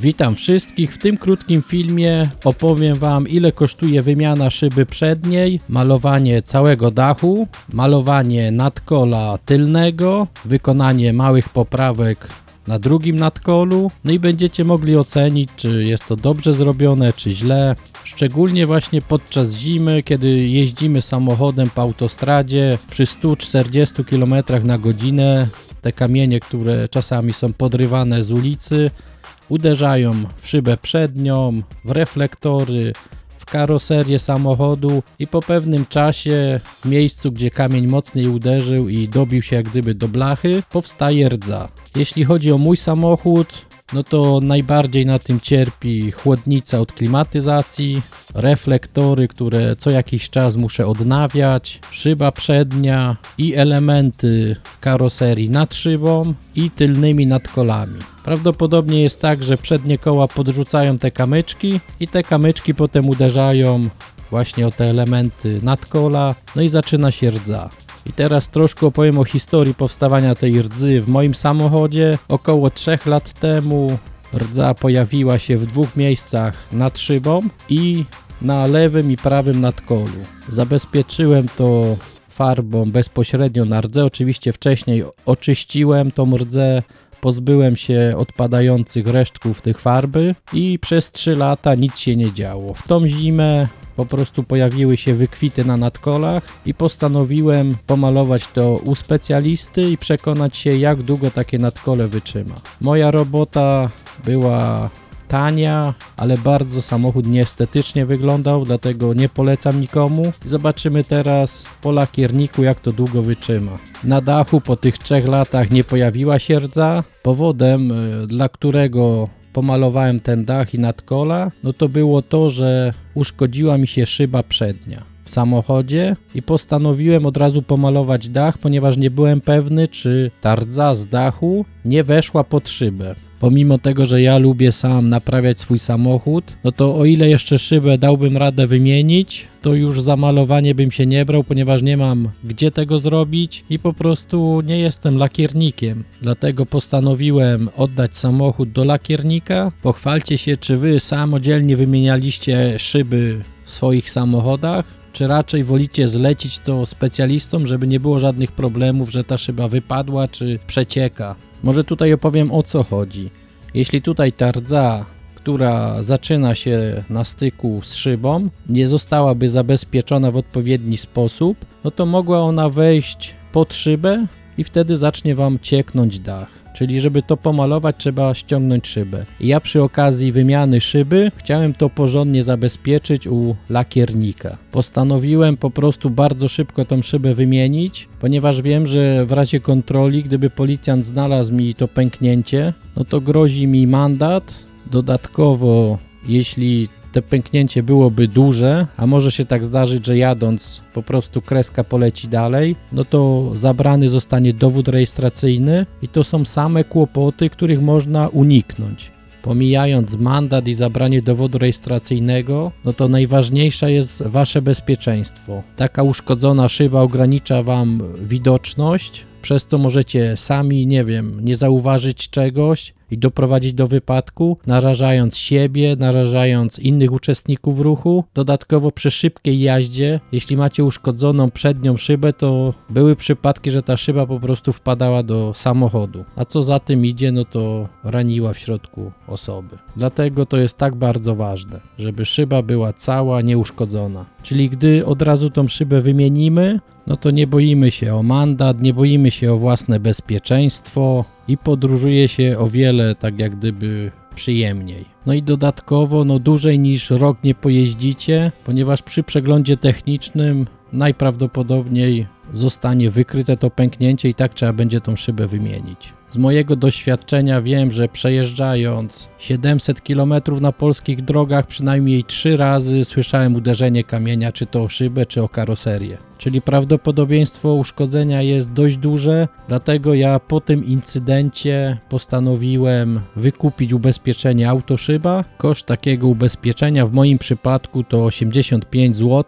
Witam wszystkich. W tym krótkim filmie opowiem Wam, ile kosztuje wymiana szyby przedniej, malowanie całego dachu, malowanie nadkola tylnego, wykonanie małych poprawek na drugim nadkolu, no i będziecie mogli ocenić, czy jest to dobrze zrobione, czy źle. Szczególnie właśnie podczas zimy, kiedy jeździmy samochodem po autostradzie przy 140 km na godzinę, te kamienie, które czasami są podrywane z ulicy, uderzają w szybę przednią, w reflektory, w karoserię samochodu i po pewnym czasie w miejscu, gdzie kamień mocniej uderzył i dobił się jak gdyby do blachy, powstaje rdza. Jeśli chodzi o mój samochód, no to najbardziej na tym cierpi chłodnica od klimatyzacji, reflektory, które co jakiś czas muszę odnawiać, szyba przednia i elementy karoserii nad szybą i tylnymi nadkolami. Prawdopodobnie jest tak, że przednie koła podrzucają te kamyczki i te kamyczki potem uderzają właśnie o te elementy nadkola, no i zaczyna się rdza. I teraz troszkę opowiem o historii powstawania tej rdzy w moim samochodzie. Około 3 lat temu rdza pojawiła się w dwóch miejscach nad szybą i na lewym i prawym nadkolu. Zabezpieczyłem to farbą bezpośrednio na rdzę. Oczywiście wcześniej oczyściłem tą rdzę, pozbyłem się odpadających resztków tych farby i przez 3 lata nic się nie działo. W tą zimę po prostu pojawiły się wykwity na nadkolach i postanowiłem pomalować to u specjalisty i przekonać się jak długo takie nadkole wytrzyma. Moja robota była tania, ale bardzo samochód nieestetycznie wyglądał, dlatego nie polecam nikomu. Zobaczymy teraz po lakierniku jak to długo wytrzyma. Na dachu po tych trzech latach nie pojawiła się rdza. Powodem, e, dla którego pomalowałem ten dach i nadkola, no to było to, że uszkodziła mi się szyba przednia w samochodzie i postanowiłem od razu pomalować dach, ponieważ nie byłem pewny, czy ta rdza z dachu nie weszła pod szybę. Pomimo tego, że ja lubię sam naprawiać swój samochód, no to o ile jeszcze szybę dałbym radę wymienić, to już za malowanie bym się nie brał, ponieważ nie mam gdzie tego zrobić i po prostu nie jestem lakiernikiem. Dlatego postanowiłem oddać samochód do lakiernika. Pochwalcie się, czy wy samodzielnie wymienialiście szyby w swoich samochodach czy raczej wolicie zlecić to specjalistom, żeby nie było żadnych problemów, że ta szyba wypadła czy przecieka? Może tutaj opowiem o co chodzi. Jeśli tutaj ta rdza, która zaczyna się na styku z szybą, nie zostałaby zabezpieczona w odpowiedni sposób, no to mogła ona wejść pod szybę i wtedy zacznie Wam cieknąć dach. Czyli żeby to pomalować trzeba ściągnąć szybę. I ja przy okazji wymiany szyby chciałem to porządnie zabezpieczyć u lakiernika. Postanowiłem po prostu bardzo szybko tą szybę wymienić, ponieważ wiem, że w razie kontroli, gdyby policjant znalazł mi to pęknięcie, no to grozi mi mandat. Dodatkowo, jeśli te pęknięcie byłoby duże, a może się tak zdarzyć, że jadąc po prostu kreska poleci dalej, no to zabrany zostanie dowód rejestracyjny i to są same kłopoty, których można uniknąć. Pomijając mandat i zabranie dowodu rejestracyjnego, no to najważniejsze jest wasze bezpieczeństwo. Taka uszkodzona szyba ogranicza wam widoczność, przez co możecie sami, nie wiem, nie zauważyć czegoś i doprowadzić do wypadku, narażając siebie, narażając innych uczestników ruchu. Dodatkowo przy szybkiej jaździe, jeśli macie uszkodzoną przednią szybę, to były przypadki, że ta szyba po prostu wpadała do samochodu. A co za tym idzie, no to raniła w środku osoby. Dlatego to jest tak bardzo ważne, żeby szyba była cała, nieuszkodzona. Czyli gdy od razu tą szybę wymienimy, no to nie boimy się o mandat, nie boimy się o własne bezpieczeństwo i podróżuje się o wiele tak jak gdyby przyjemniej. No i dodatkowo, no dłużej niż rok nie pojeździcie, ponieważ przy przeglądzie technicznym najprawdopodobniej zostanie wykryte to pęknięcie i tak trzeba będzie tą szybę wymienić. Z mojego doświadczenia wiem, że przejeżdżając 700 km na polskich drogach przynajmniej 3 razy słyszałem uderzenie kamienia, czy to o szybę, czy o karoserię. Czyli prawdopodobieństwo uszkodzenia jest dość duże, dlatego ja po tym incydencie postanowiłem wykupić ubezpieczenie autoszyba. Koszt takiego ubezpieczenia w moim przypadku to 85 zł,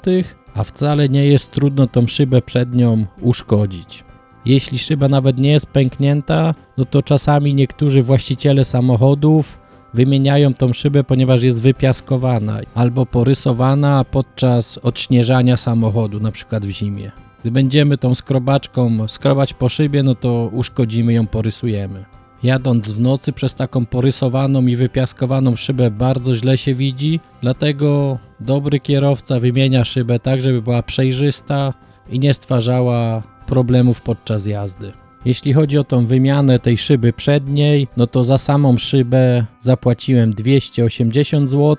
a wcale nie jest trudno tą szybę przednią uszkodzić. Jeśli szyba nawet nie jest pęknięta, no to czasami niektórzy właściciele samochodów wymieniają tą szybę, ponieważ jest wypiaskowana albo porysowana podczas odśnieżania samochodu, na przykład w zimie. Gdy będziemy tą skrobaczką skrobać po szybie, no to uszkodzimy ją, porysujemy. Jadąc w nocy przez taką porysowaną i wypiaskowaną szybę bardzo źle się widzi, dlatego dobry kierowca wymienia szybę tak, żeby była przejrzysta i nie stwarzała problemów podczas jazdy. Jeśli chodzi o tą wymianę tej szyby przedniej, no to za samą szybę zapłaciłem 280 zł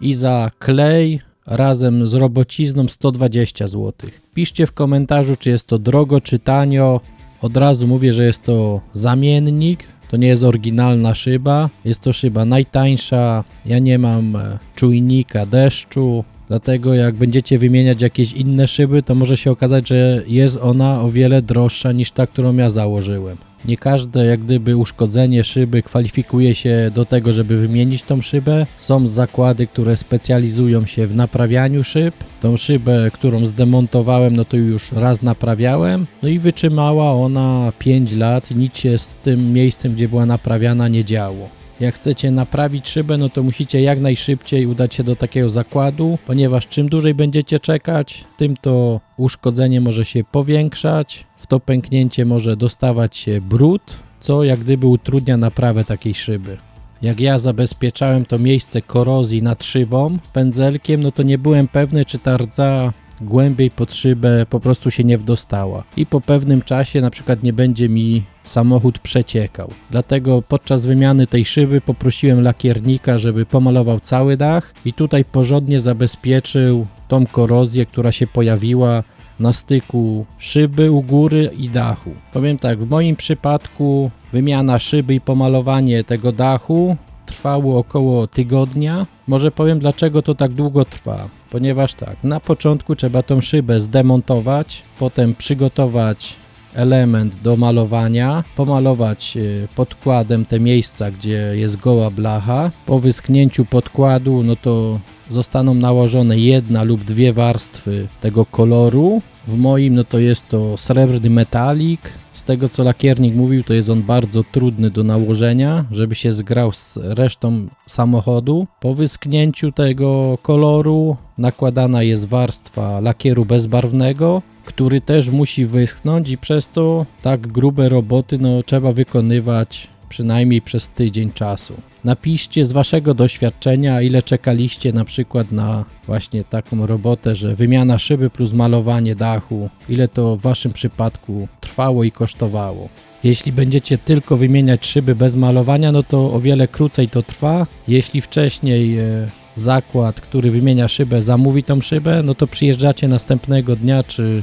i za klej razem z robocizną 120 zł. Piszcie w komentarzu, czy jest to drogo, czy tanio. Od razu mówię, że jest to zamiennik, to nie jest oryginalna szyba. Jest to szyba najtańsza. Ja nie mam e, czujnika deszczu, dlatego jak będziecie wymieniać jakieś inne szyby, to może się okazać, że jest ona o wiele droższa niż ta, którą ja założyłem. Nie każde jak gdyby uszkodzenie szyby kwalifikuje się do tego, żeby wymienić tą szybę. Są zakłady, które specjalizują się w naprawianiu szyb. Tą szybę, którą zdemontowałem, no to już raz naprawiałem. No i wytrzymała ona 5 lat nic się z tym miejscem, gdzie była naprawiana nie działo. Jak chcecie naprawić szybę, no to musicie jak najszybciej udać się do takiego zakładu, ponieważ czym dłużej będziecie czekać, tym to uszkodzenie może się powiększać, w to pęknięcie może dostawać się brud, co jak gdyby utrudnia naprawę takiej szyby. Jak ja zabezpieczałem to miejsce korozji nad szybą pędzelkiem, no to nie byłem pewny, czy ta rdza głębiej pod szybę po prostu się nie wdostała i po pewnym czasie na przykład nie będzie mi samochód przeciekał. Dlatego podczas wymiany tej szyby poprosiłem lakiernika, żeby pomalował cały dach i tutaj porządnie zabezpieczył tą korozję, która się pojawiła na styku szyby u góry i dachu. Powiem tak, w moim przypadku wymiana szyby i pomalowanie tego dachu trwało około tygodnia. Może powiem dlaczego to tak długo trwa. Ponieważ tak, na początku trzeba tą szybę zdemontować, potem przygotować element do malowania, pomalować e, podkładem te miejsca, gdzie jest goła blacha. Po wyschnięciu podkładu, no to zostaną nałożone jedna lub dwie warstwy tego koloru. W moim, no to jest to srebrny metalik. Z tego co lakiernik mówił, to jest on bardzo trudny do nałożenia, żeby się zgrał z resztą samochodu. Po wyschnięciu tego koloru nakładana jest warstwa lakieru bezbarwnego, który też musi wyschnąć i przez to tak grube roboty no, trzeba wykonywać przynajmniej przez tydzień czasu. Napiszcie z waszego doświadczenia, ile czekaliście na przykład na właśnie taką robotę, że wymiana szyby plus malowanie dachu, ile to w waszym przypadku trwało i kosztowało. Jeśli będziecie tylko wymieniać szyby bez malowania, no to o wiele krócej to trwa. Jeśli wcześniej e, zakład, który wymienia szybę, zamówi tą szybę, no to przyjeżdżacie następnego dnia czy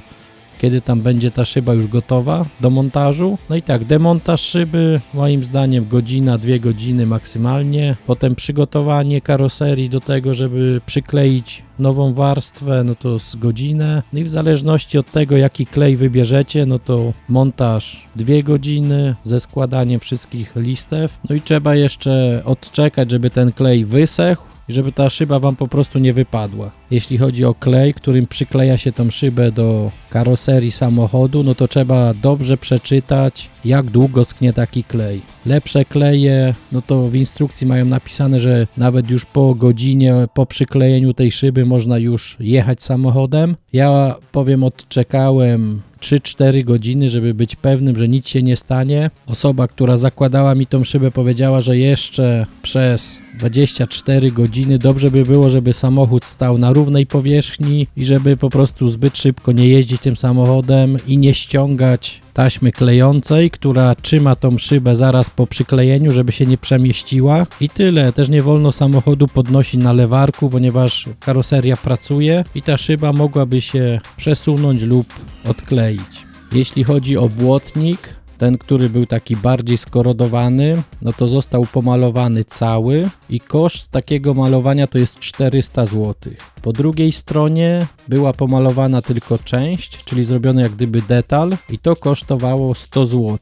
kiedy tam będzie ta szyba już gotowa do montażu. No i tak, demontaż szyby, moim zdaniem godzina, dwie godziny maksymalnie. Potem przygotowanie karoserii do tego, żeby przykleić nową warstwę, no to z godzinę. No i w zależności od tego, jaki klej wybierzecie, no to montaż dwie godziny ze składaniem wszystkich listew. No i trzeba jeszcze odczekać, żeby ten klej wysechł i żeby ta szyba Wam po prostu nie wypadła. Jeśli chodzi o klej, którym przykleja się tą szybę do karoserii samochodu, no to trzeba dobrze przeczytać, jak długo sknie taki klej. Lepsze kleje, no to w instrukcji mają napisane, że nawet już po godzinie po przyklejeniu tej szyby można już jechać samochodem. Ja powiem, odczekałem 3-4 godziny, żeby być pewnym, że nic się nie stanie. Osoba, która zakładała mi tą szybę, powiedziała, że jeszcze przez 24 godziny dobrze by było, żeby samochód stał na równej powierzchni i żeby po prostu zbyt szybko nie jeździć tym samochodem i nie ściągać taśmy klejącej, która trzyma tą szybę zaraz po przyklejeniu, żeby się nie przemieściła i tyle. Też nie wolno samochodu podnosić na lewarku, ponieważ karoseria pracuje i ta szyba mogłaby się przesunąć lub odkleić. Jeśli chodzi o błotnik, ten, który był taki bardziej skorodowany, no to został pomalowany cały i koszt takiego malowania to jest 400 zł. Po drugiej stronie była pomalowana tylko część, czyli zrobiony jak gdyby detal i to kosztowało 100 zł.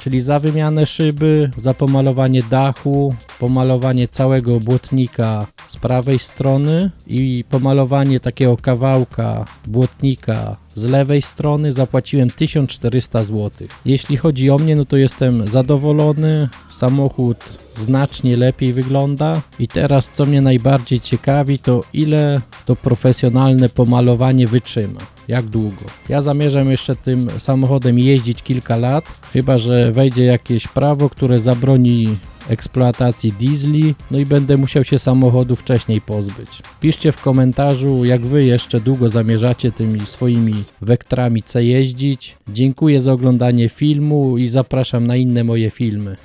Czyli za wymianę szyby, za pomalowanie dachu, pomalowanie całego błotnika z prawej strony i pomalowanie takiego kawałka błotnika z lewej strony zapłaciłem 1400 zł. Jeśli chodzi o mnie, no to jestem zadowolony. Samochód znacznie lepiej wygląda. I teraz co mnie najbardziej ciekawi, to ile to profesjonalne pomalowanie wytrzyma. Jak długo? Ja zamierzam jeszcze tym samochodem jeździć kilka lat, chyba że wejdzie jakieś prawo, które zabroni eksploatacji diesli, no i będę musiał się samochodu wcześniej pozbyć. Piszcie w komentarzu, jak wy jeszcze długo zamierzacie tymi swoimi wektrami C jeździć. Dziękuję za oglądanie filmu i zapraszam na inne moje filmy.